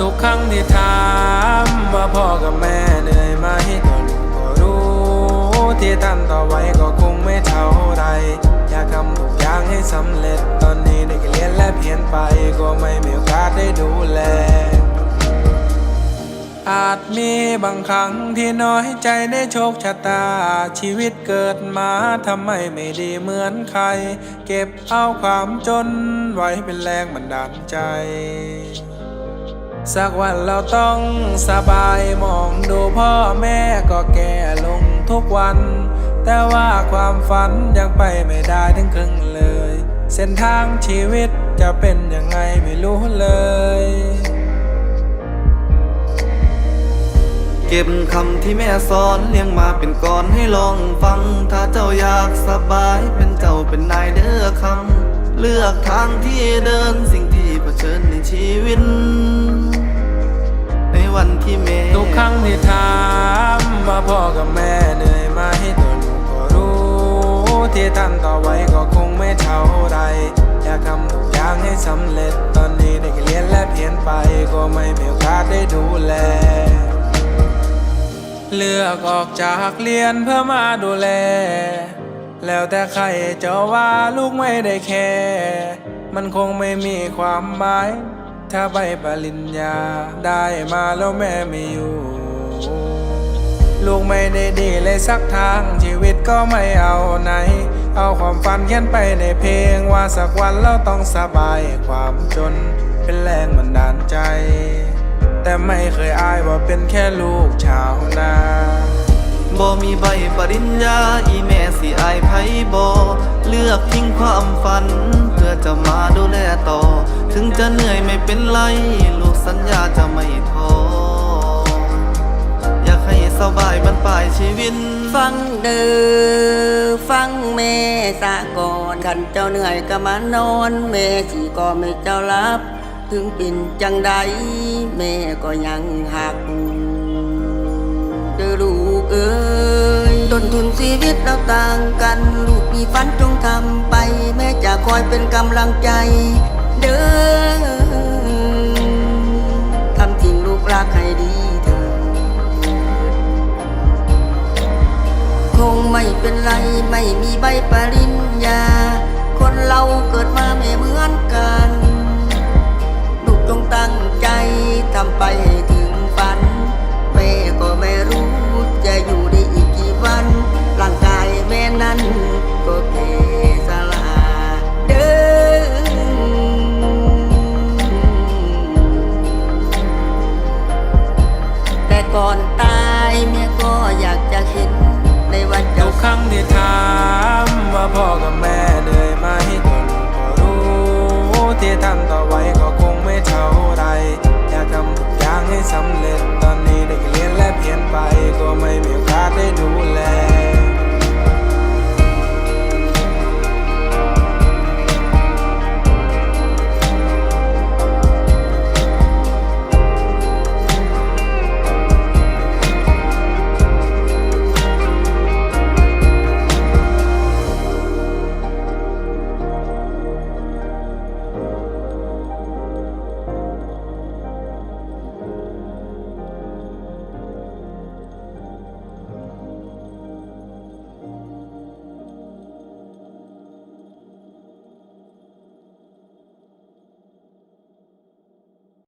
ทุกครั้งที่ถามว่าพ่อกับแม่เหนื่อยไหมก็ลูกก็รู้ ที่ท่านต่อไว้ก็คงไม่เท่าไรอยากทำทุกอย่างให้สำเร็จตอนนี้ได้เรียนและเพียนไปก็ไม่มีโอกาสได้ดูแล อาจมีบางครั้งที่น้อยใจในโชคชะตา ชีวิตเกิดมาทำไมไม่ดีเหมือนใคร เก็บเอาความจนไว้เป็นแรงบันดาลใจ สักวันเราต้องสบายมองดูพ่อแม่ก็แก่ลงทุกวัน แต่ว่าความฝันยังไปไม่ได้ถึงครึ่งเลย เส้นทางชีวิตจะเป็นยังไงไม่รู้เลยเก็บคำที่แม่สอนเลี้ยงมาเป็นก่อนให้ลองฟัง ถ้าเจ้าอยากสบายเป็นเจ้าเป็นนายเด้อคำเลือกทางที่เดินสิ่งที่เผชิญในชีวิต วันที่แม่ทุกครั้งที่ถามว่าพ่อกับแม่เหนื่อยไหมตัวลูกก็รู้ ที่ท่านต่อไว้ก็คงไม่เท่าไรอยากทำทุกอย่างให้สำเร็จตอนนี้ได้เรียนและเพียนไปก็ไม่มีโอกาสได้ดูแล เลือกออกจากเรียนเพื่อมาดูแล แล้วแต่ใครจะว่าลูกไม่ได้แคร์มันคงไม่มีความหมาย ถ้าใบปริญญาได้มาแล้วแม่ไม่อยู่ ลูกไม่ได้ดีเลยสักทาง ชีวิตก็ไม่เอาไหน เอาความฝันเขียนไปในเพลงว่าสักวันเราต้องสบายความจนเป็นแรงบันดาลใจ แต่ไม่เคยอายว่าเป็นแค่ลูกชาวนาบ่มีใบปริญญาอีแม่สิอายไผบ่เลือกทิ้งความฝัน เพื่อจะมาดูแลต่อ ถึงจะเหนื่อยไม่เป็นไร ลูกสัญญาจะไม่ท้อ อยากให้สบายบรรปลายชีวิต ฟังเด้อฟังแม่สะก่อนขันเจ้าเหนื่อยก็มานอนแม่สิก็ไม่เจ้ารับ ถึงเป็นจังใดแม่ก็ยังหักเดอลูกเอ้ยต้นทุนชีวิตเราต่างกัน ลูกมีฝันจงทำไป แม่จะคอยเป็นกำลังใจ เด้อทำจริงลูกรักให้ดีเถิดคงไม่เป็นไรไม่มีใบปริญญา คนเรา ที่ทำต่อไว้ก็คงไม่เท่าไร อยากทำทุกอย่างให้สำเร็จตอนนี้ได้เรียนและเพียนไปก็ไม่มีโอกาสได้